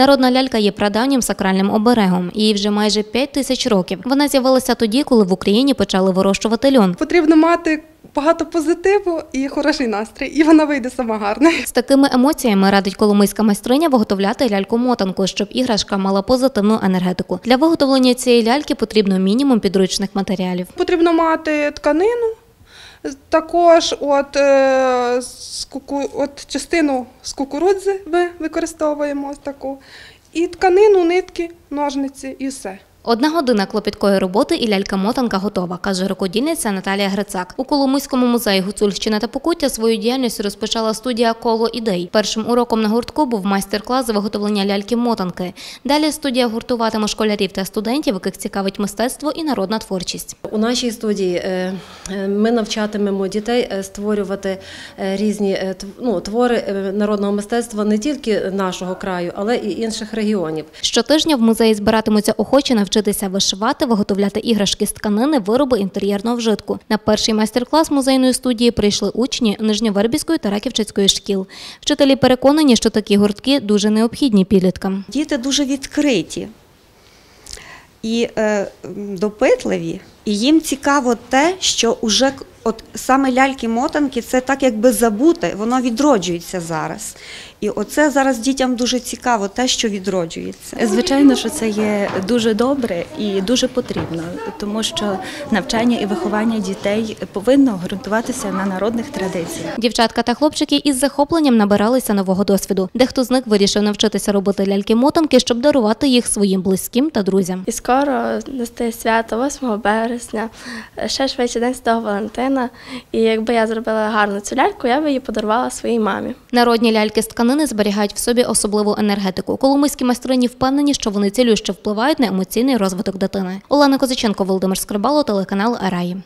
Народна лялька є прадавнім сакральним оберегом. Їй вже майже 5 тисяч років. Вона з'явилася тоді, коли в Україні почали вирощувати льон. Потрібно мати багато позитиву і хороший настрій, і вона вийде сама гарна. З такими емоціями радить коломийська майстриня виготовляти ляльку-мотанку, щоб іграшка мала позитивну енергетику. Для виготовлення цієї ляльки потрібно мінімум підручних матеріалів. Потрібно мати тканину, також от, е, з куку, от частину з кукурудзи ми використовуємо таку, і тканину, нитки, ножниці і все. Одна година клопіткої роботи і лялька-мотанка готова, каже рукодільниця Наталія Грицак. У Коломийському музеї Гуцульщина та Покуття свою діяльність розпочала студія Коло ідей. Першим уроком на гуртку був майстер-клас з виготовлення ляльки-мотанки. Далі студія гуртуватиме школярів та студентів, яких цікавить мистецтво і народна творчість. У нашій студії е, ми навчатимемо дітей е, створювати е, різні е, ну, твори е, народного мистецтва не тільки нашого краю, але і інших регіонів. Щотижня в музеї збиратимуться охочі навчитися вишивати, виготовляти іграшки з тканини, вироби інтер'єрного вжитку. На перший майстер-клас музейної студії прийшли учні Нижньовербівської та Раківчицької шкіл. Вчителі переконані, що такі гуртки дуже необхідні підліткам. Діти дуже відкриті і е, допитливі, і їм цікаво те, що уже от саме ляльки-мотанки це так якби забуте, воно відроджується зараз. І оце зараз дітям дуже цікаво, те, що відроджується. Звичайно, що це є дуже добре і дуже потрібно, тому що навчання і виховання дітей повинно ґрунтуватися на народних традиціях. Дівчатка та хлопчики із захопленням набиралися нового досвіду. Дехто з них вирішив навчитися робити ляльки-мотанки, щоб дарувати їх своїм близьким та друзям. І скоро настає свято 8 березня, ще швидше День Святого Валентина. І якби я зробила гарну цю ляльку, я би її подарувала своїй мамі. Народні ляльки з тканини зберігають в собі особливу енергетику. Коломийські майстрині впевнені, що вони цілюще впливають на емоційний розвиток дитини. Олена Козаченко, Володимир Скрибало, телеканал Араї.